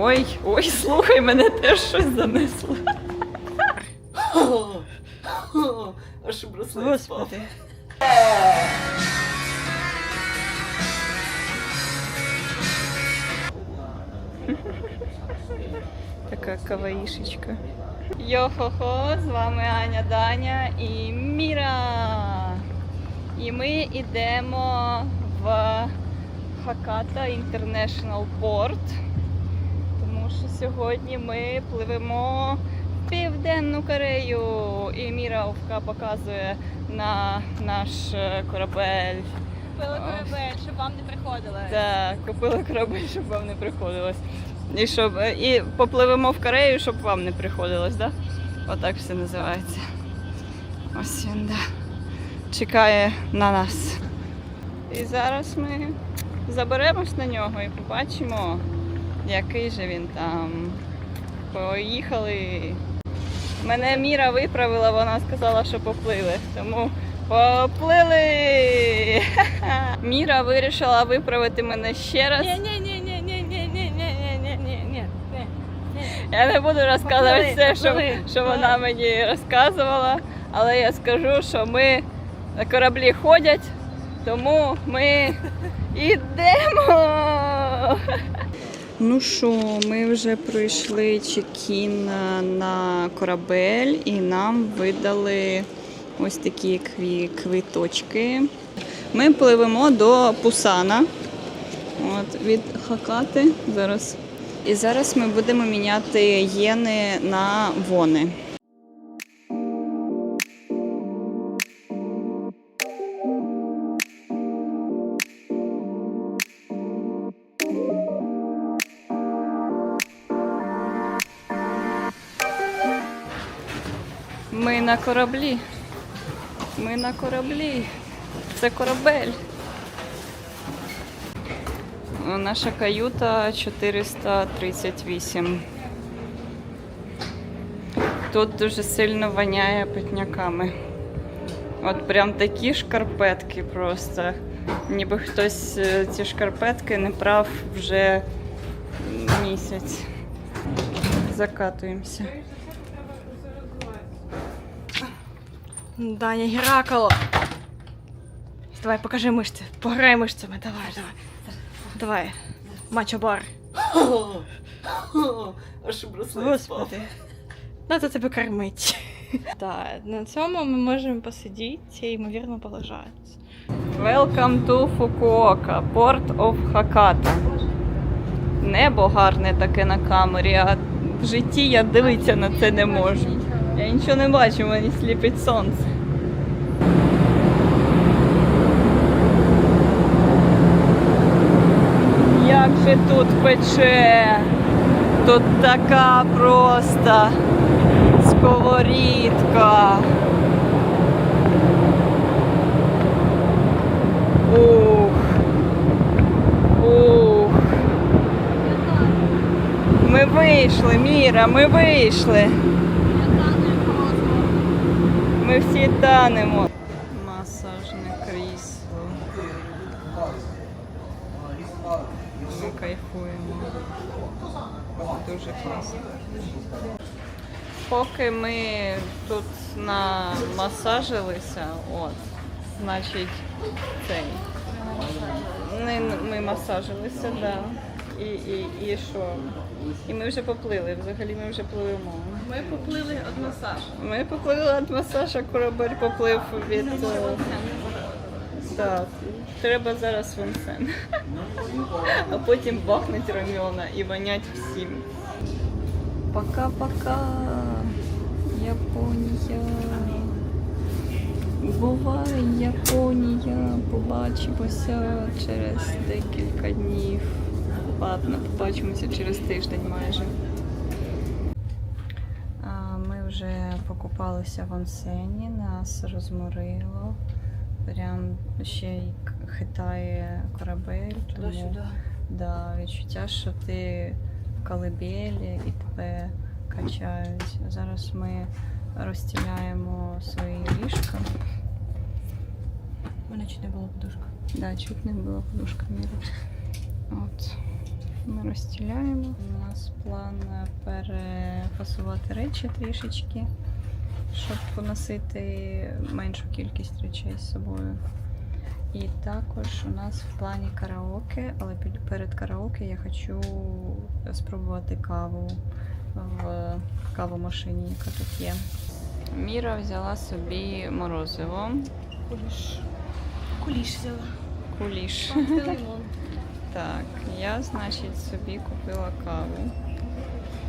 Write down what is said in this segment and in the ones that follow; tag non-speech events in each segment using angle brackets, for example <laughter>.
Ой, ой, слухай, мене теж щось занесло. Аж браслет Господи. Така каваїшечка. Йо-хо-хо, з вами Аня Даня і Міра. І ми йдемо в Хаката International Port. Тому що сьогодні ми пливемо в Південну Корею. І Міра Овка показує на наш е, корабель. Купила корабель, щоб вам не приходилось. Так, купили корабель, щоб вам не приходилось. І щоб е, і попливемо в Корею, щоб вам не приходилось, так? Да? Отак все називається. Ось він, да. Чекає на нас. І зараз ми заберемось на нього і побачимо, який же він там. Поїхали. Мене Міра виправила, вона сказала, що поплили. Тому поплили! Міра вирішила виправити мене ще раз. Ні, ні, ні, ні, ні, ні, ні, ні, ні, ні, ні, ні, ні. Я не буду розказувати все, що, що вона мені розказувала, але я скажу, що ми на кораблі ходять, тому ми йдемо. Ну що, ми вже пройшли чекін на корабель і нам видали ось такі квіточки. Ми пливемо до Пусана. От, від Хакати зараз. І зараз ми будемо міняти єни на вони. На кораблі. Ми на кораблі. Це корабель. Наша каюта 438. Тут дуже сильно воняє питняками. От прям такі шкарпетки просто. Ніби хтось е, ці шкарпетки не прав вже місяць. Закатуємося. Даня Геракл. Давай, покажи мишці. Пограй мишцями. Давай, давай. Давай. Мачо бар. Аж Господи. Надо тебе кормить. <laughs> Так, на цьому ми можемо посидіти і, ймовірно, полежати. Welcome to Fukuoka, Port of Hakata. Небо гарне таке на камері, а в житті я дивитися на це не можу. Я нічого не бачу, мені сліпить сонце. Як же тут пече? Тут така просто сковорідка. Ух. Ух. Ми вийшли, Міра, ми вийшли. Ми всі танемо. Масажне крісло. Ми кайфуємо. Дуже класно. Поки ми тут намасажилися, от, значить, цей. Ми, ми масажилися. Да. І, і, і що? І ми вже поплили, взагалі ми вже пливемо. Ми поплили од масажу. Ми поплили від масажа, корабель поплив від. е, Так, треба зараз винсен. А потім бахнуть раміона і вонять всім. Пока-пока, Японія. Бувай, Японія, побачимося через декілька днів. Ладно, побачимося через тиждень майже. Вже покупалися в онсені, нас розморило. Прям ще й хитає корабель. Тому да, відчуття, що ти в колибелі і тебе качають. Зараз ми розстіляємо свої ліжка. У мене чуть не було подушка. Да, чуть не було подушка міра. От. Ми розстіляємо. У нас план е, перефасувати речі трішечки, щоб поносити меншу кількість речей з собою. І також у нас в плані караоке, але перед караоке я хочу спробувати каву в кавомашині, яка тут є. Міра взяла собі морозиво, Куліш. Куліш взяла. куліш. Так, я, значить, собі купила каву.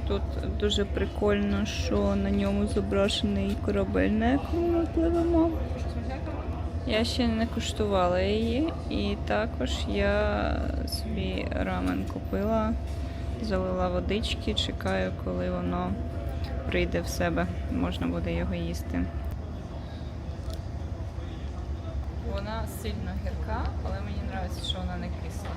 Тут дуже прикольно, що на ньому зображений корабель, на якому ми пливемо. Я ще не куштувала її, і також я собі рамен купила, залила водички, чекаю, коли воно прийде в себе. Можна буде його їсти. Вона сильно гірка, але мені подобається, що вона не кисла.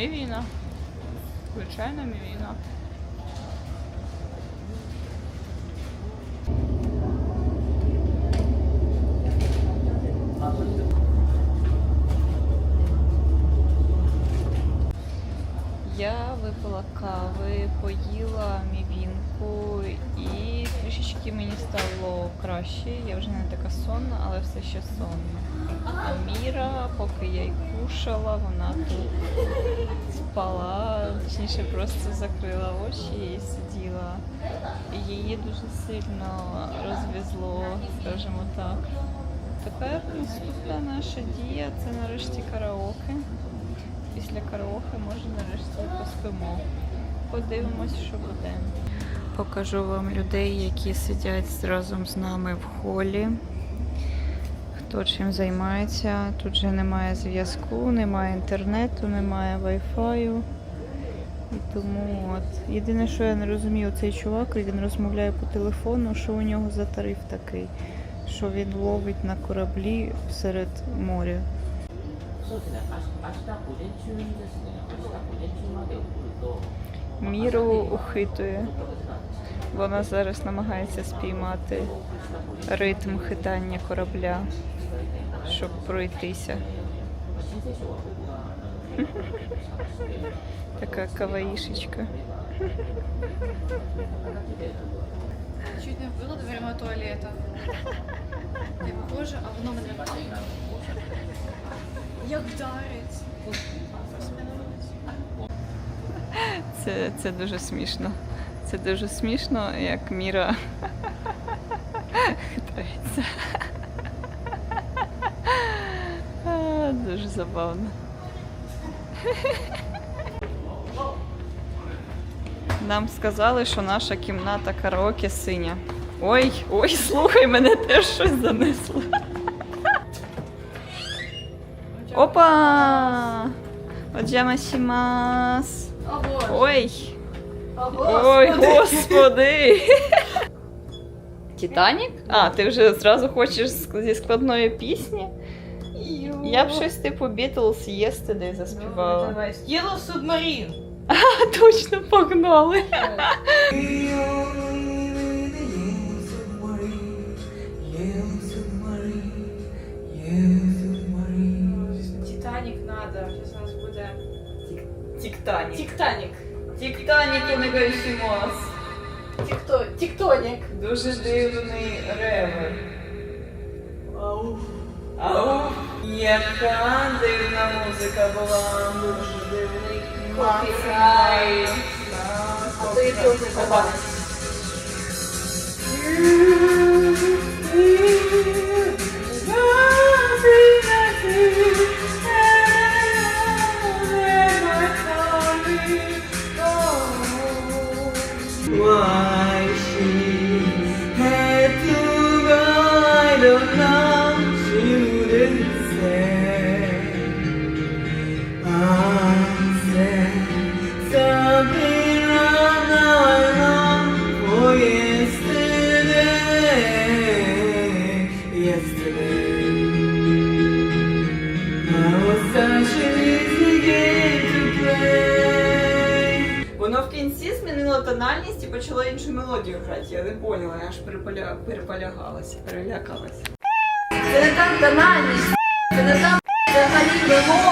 Мівіна. Звичайно, мівіна. Я випила кави, поїла мівінку і трішечки мені стало краще. Я вже не така сонна, але все ще сонна. А Міра, поки я й кушала, вона тут спала, точніше просто закрила очі і сиділа. Її дуже сильно розвезло, скажімо так. Тепер наступна наша дія це нарешті караоке. Після караоке може нарешті поспимо. Подивимось, що буде. Покажу вам людей, які сидять разом з нами в холі. Хто чим займається. Тут же немає зв'язку, немає інтернету, немає вайфаю. І тому от. Єдине, що я не розумію, цей чувак, він розмовляє по телефону, що у нього за тариф такий, що він ловить на кораблі серед моря міру ухитує. Вона зараз намагається спіймати ритм хитання корабля, щоб пройтися. <laughs> Така каваїшечка. Чуть не вбила до дверима туалета. Я виходжу, а воно мене. Як вдарить. Це, це дуже смішно. Це дуже смішно, як Міра <laughs> хитається. Дуже забавно. Нам сказали, що наша кімната караоке синя. Ой, ой, слухай, мене теж щось занесло. Опа! Оджамашімас. Ой! Ой, господи! <laughs> Титанік? А, ти вже зразу хочеш ск- зі складної пісні? Я б щось типу Beatles Yesterday заспівала. Yellow Submarine. <laughs> А, точно погнали! Титанік надо. Зараз у нас буде. Тіктанік. Тіктанік. Тіктанік і Негайшімас. Тікто... Тіктонік. Дуже дивний ревер. Ау. Яка дивна музика була. Дуже дивний. Копірайт. А то і тут не побачиш. Тональність і почала іншу мелодію грати, я не поняла, я аж переполя... переполягалась, перелякалася. Це не там тональність, це не там взагалі мелодія.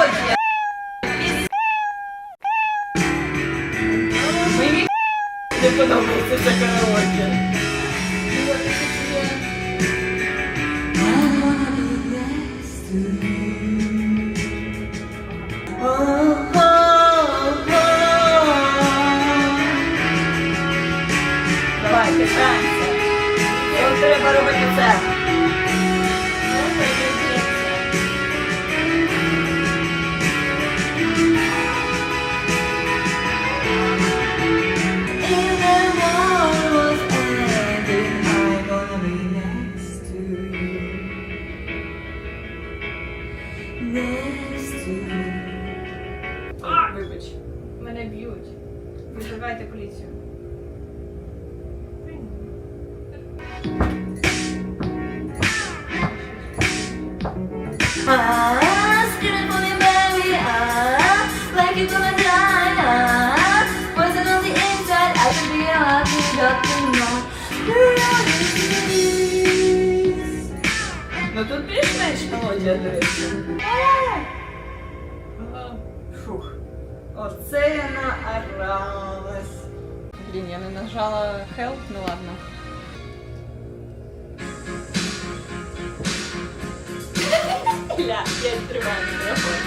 Я тримаю мікрофон.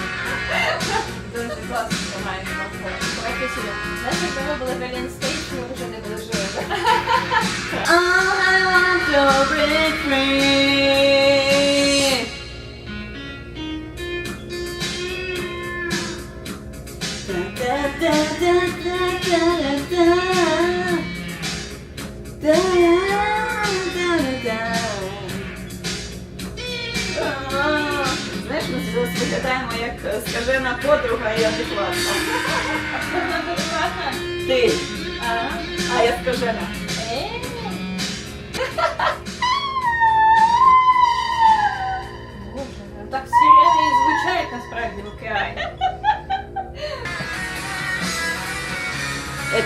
Дуже класно тримає мікрофон. Сюди. Знаєш, якби ми були Галін Стейдж, ми вже не були живі. Oh, I want to break free. Ми як е, скажена подруга і адекватна. Ти, а я скажена. Боже, так сирени і звучать насправді в океані.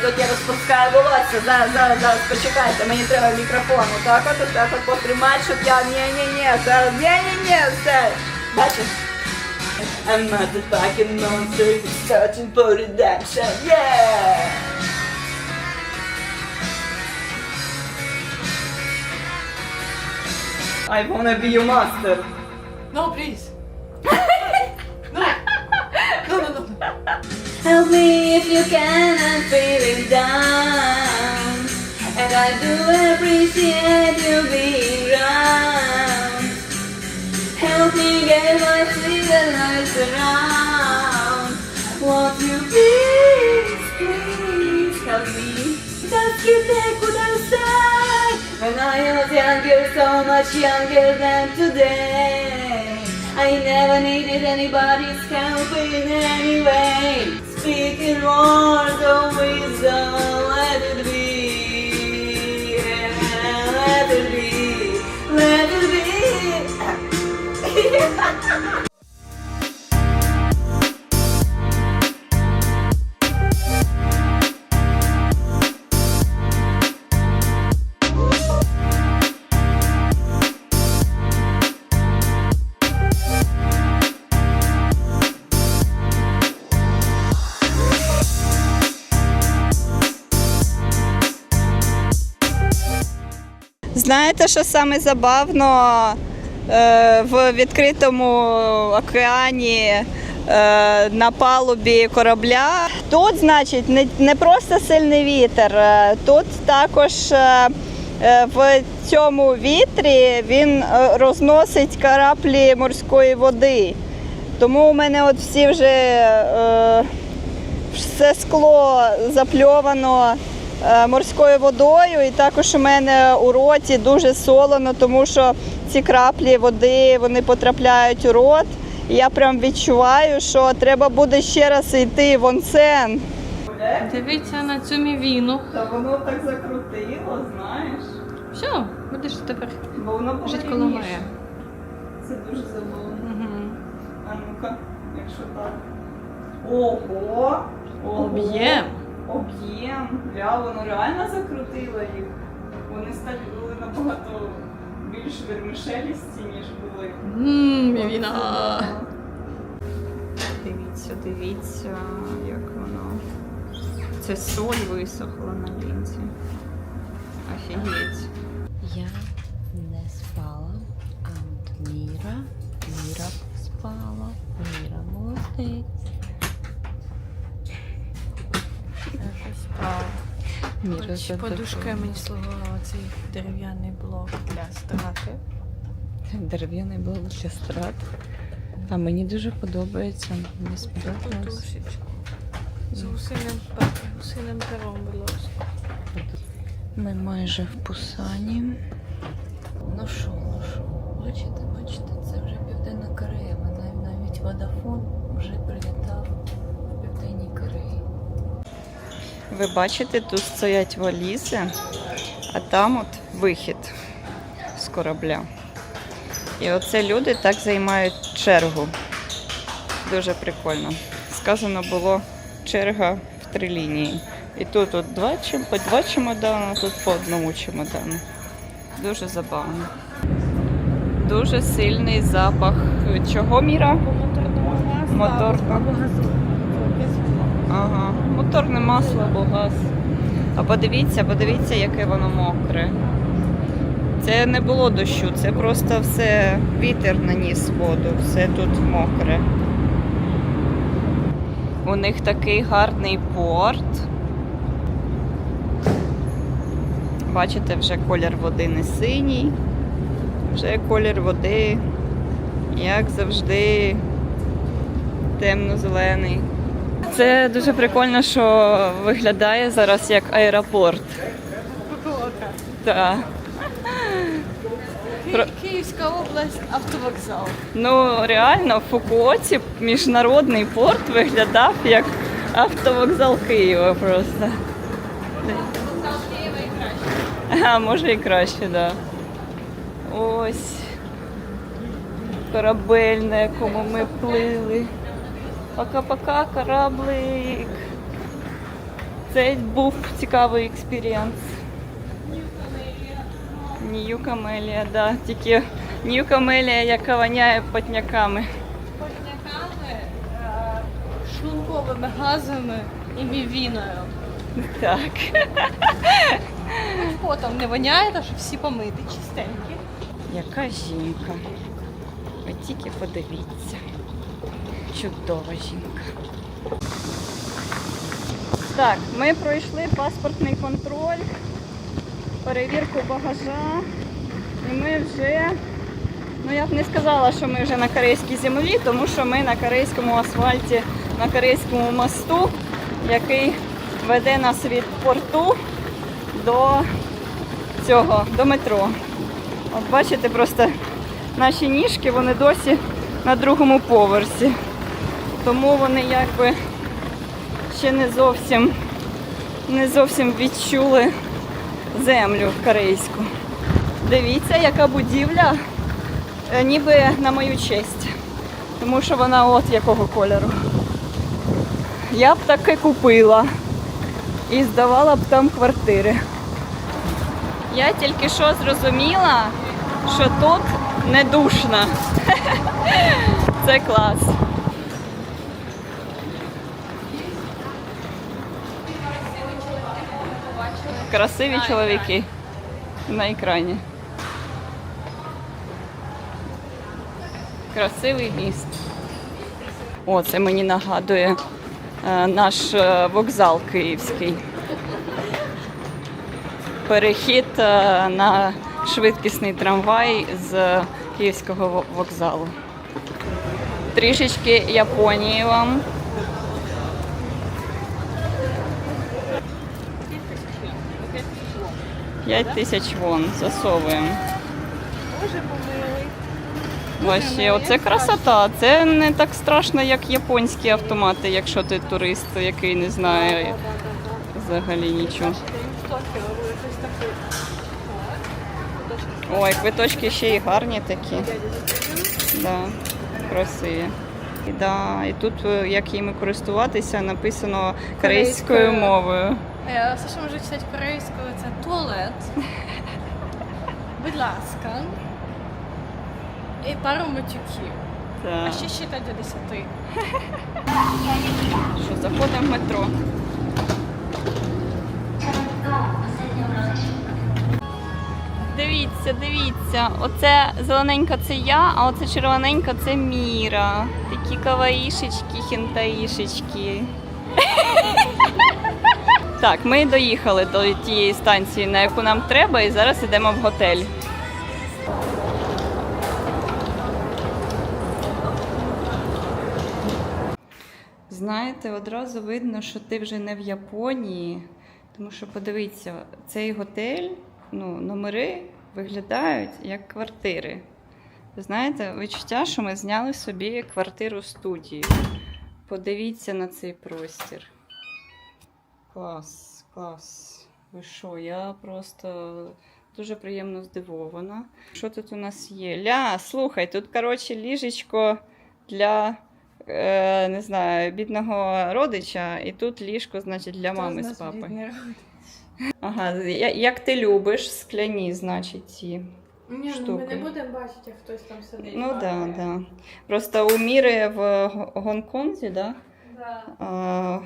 Тут я розпускаю волосся. Зараз, зараз, зараз, почекайте, мені треба мікрофон. Отак от, отак от потримати, щоб я. Ні-ні-ні, зараз, ні-ні-ні, все. Бачиш? <laughs> I'm not the fucking monster, searching for redemption, yeah! I wanna be your master. No, please. <laughs> No. No, no, no. Help me if you can, I'm feeling down. And I do appreciate you being around. Help me get my feet eyes around. Won't you please, please help me? Just you take what I. When I was younger, so much younger than today. I never needed anybody's help in any way. Speaking words of wisdom, let it be. Let it be. Let it be. <laughs> <laughs> Знаєте, що саме забавно е, в відкритому океані е, на палубі корабля? Тут, значить, не, просто сильний вітер, е, тут також в цьому вітрі він розносить караплі морської води. Тому у мене от всі вже все скло запльовано морською водою, і також у мене у роті дуже солоно, тому що ці краплі води вони потрапляють у рот. І я прям відчуваю, що треба буде ще раз йти в онсен. Дивіться на цю мівіну. Та воно так закрутило, знаєш. Все, будеш тепер Бо воно жити коло моря. Це дуже забавно. Угу. А ну-ка, якщо так. Ого! Ого! Об'єм. Об'єм. Ля, воно реально закрутило їх. Вони стали були набагато більш вермишелісті, ніж були. Ммм, Мівіна. Дивіться, дивіться, як воно. Це соль висохла на лінці. Офігеть. Я не спала, а от Міра, Міра спала, Міра молодець. Міра Подушка мені слугувала цей дерев'яний блок для страти. Дерев'яний блок для страт. А мені дуже подобається. Мені сподобалось. Подушечку. З гусиним, гусиним пером, ласка. Ми майже в Пусані. Ну що, ну що, бачите, бачите, це вже Південна Корея. Мене навіть Водафон Ви бачите, тут стоять валізи, а там от вихід з корабля. І оце люди так займають чергу. Дуже прикольно. Сказано було черга в три лінії. І тут от два, по два чемодани, тут по одному чемодану. Дуже забавно. Дуже сильний запах. Чого міра? Моторного. Ага, моторне масло або газ. А подивіться, подивіться, яке воно мокре. Це не було дощу, це просто все вітер наніс воду, все тут мокре. У них такий гарний порт. Бачите, вже колір води не синій, вже колір води, як завжди, темно-зелений. Це дуже прикольно, що виглядає зараз як аеропорт. Так. Київська область, автовокзал. Ну реально в Фукуоці міжнародний порт виглядав як автовокзал Києва просто. Автовокзал Києва і краще. А, може і краще, так. Да. Ось корабель, на якому ми плили. Пока-пока, кораблик. Це був цікавий експірієнс. Нью Камелія, да. Тільки Нью Камелія, яка воняє потняками. Потняками, шлунковими газами і мівіною. Так. Потом не воняє, тому що всі помиті, чистенькі. Яка жінка. Ви тільки подивіться. Чудова жінка. Так, ми пройшли паспортний контроль, перевірку багажа. І ми вже, ну я б не сказала, що ми вже на корейській землі, тому що ми на корейському асфальті, на корейському мосту, який веде нас від порту до цього, до метро. От бачите, просто наші ніжки, вони досі на другому поверсі. Тому вони якби ще не зовсім, не зовсім відчули землю корейську. Дивіться, яка будівля, е, ніби на мою честь. Тому що вона от якого кольору. Я б таки купила і здавала б там квартири. Я тільки що зрозуміла, що тут не душно. <laughs> Це клас. Красиві чоловіки на екрані. Красивий міст. О, це мені нагадує е, наш е, вокзал київський. Перехід е, на швидкісний трамвай з київського вокзалу. Трішечки Японії вам. П'ять тисяч вон засовуємо. Боже помилий. Вообще, оце красота. Це не так страшно, як японські автомати, якщо ти турист, який не знає взагалі нічого. Ой, квиточки ще й гарні такі. Да, красиві. І, да, і тут, е, як їми користуватися, написано Корейською. мовою. Я все, що можу читати корейською, це туалет. <laughs> Будь ласка. І пару матюків. А ще считати до 10. <laughs> Що, заходимо в метро. Дивіться, дивіться, оце зелененька це я, а оце червоненька це Міра. Такі каваїшечки, хінтаїшечки. Так, ми доїхали до тієї станції, на яку нам треба, і зараз йдемо в готель. Знаєте, одразу видно, що ти вже не в Японії, тому що подивіться, цей готель, ну, номери виглядають як квартири. Знаєте, відчуття, що ми зняли собі квартиру студію. Подивіться на цей простір. Клас, клас. Ви що, я просто дуже приємно здивована. Що тут у нас є? Ля, слухай, тут, коротше, ліжечко для е, не знаю, бідного родича, і тут ліжко, значить, для мами з папою. Ага, як ти любиш скляні, значить, ці. Ні, ну, ми не будемо бачити, як хтось там сидить. Ну так, да, да. Просто у Міри в Го- Гонконзі, да? А,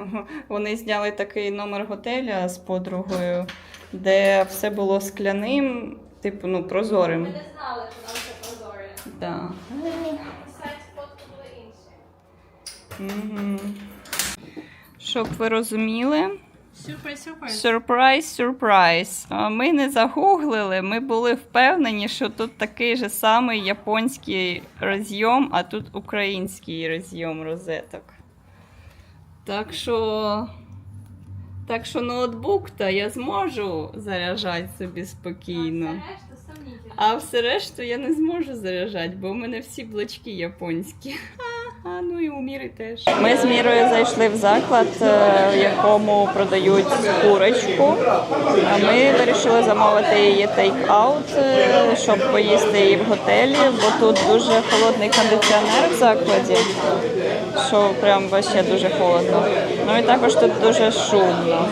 <laughs> вони зняли такий номер готеля з подругою, де все було скляним, типу, ну, прозорим. Ми не знали, що там все прозоре. Да. Сайт фотки були інші. Угу. Щоб ви розуміли, Сюрприз, сюрприз. Ми не загуглили, ми були впевнені, що тут такий же самий японський розйом, а тут український розйом розеток. Так що. Так що ноутбук то я зможу заряджати собі спокійно. А все решту я не зможу заряджати, бо у мене всі блочки японські. А, ну і у Міри теж. Ми з Мірою зайшли в заклад, е, в якому продають курочку. Ми вирішили замовити її тейк-аут, е, щоб поїсти її в готелі, бо тут дуже холодний кондиціонер в закладі, що прям вообще дуже холодно. Ну і також тут дуже шумно.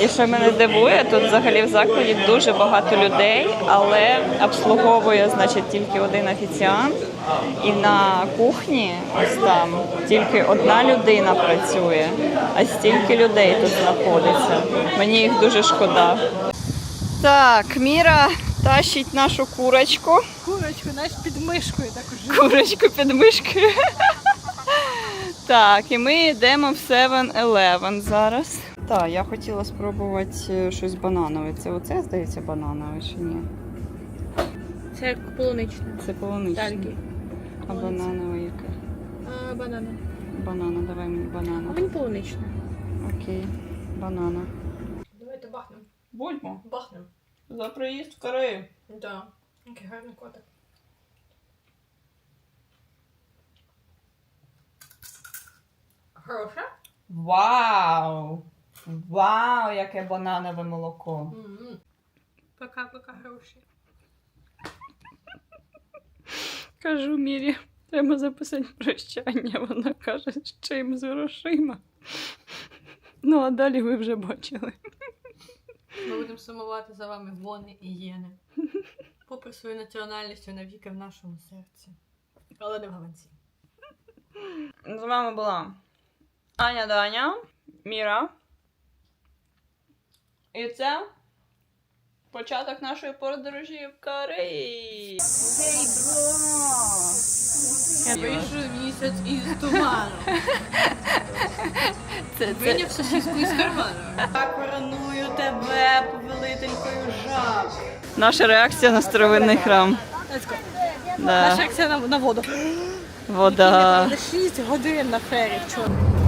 І що мене дивує, тут взагалі в закладі дуже багато людей, але обслуговує значить тільки один офіціант. І на кухні ось там тільки одна людина працює, а стільки людей тут знаходиться. Мені їх дуже шкода. Так, Міра тащить нашу курочку. Курочку, знаєш, під мишкою таку Курочку під мишкою. <laughs> Так, і ми йдемо в 7-Eleven зараз. Так, я хотіла спробувати е, щось бананове. Це оце, здається, бананове чи ні? Це полуничне. Це полуничне. Тальки. А бананове яке? А, банана. Банана, давай мені банана. він полуничне. Окей, банана. Давайте бахнемо. Будьмо. Бахнемо. За приїзд в Корею. Да. Який гарний котик. Хороша? Вау! Вау, яке бананове молоко. Пока-пока хороший. Кажу Мірі, треба записати прощання. Вона каже, з чим з грошима. Ну, а далі ви вже бачили. Ми будемо сумувати за вами вони і єни. Попри свою національність навіки в нашому серці. Але не в гаванці. З вами була Аня Даня, Міра. І це початок нашої подорожі в Кореї. Гей, бро! Вийшов місяць із туману. <laughs> Це, це, Виняв сосиску із карману. Я короную тебе, повелителькою жаб. наша реакція на старовинний храм. Да. Наша акція на, на воду. Вода. 6 годин на фері вчора.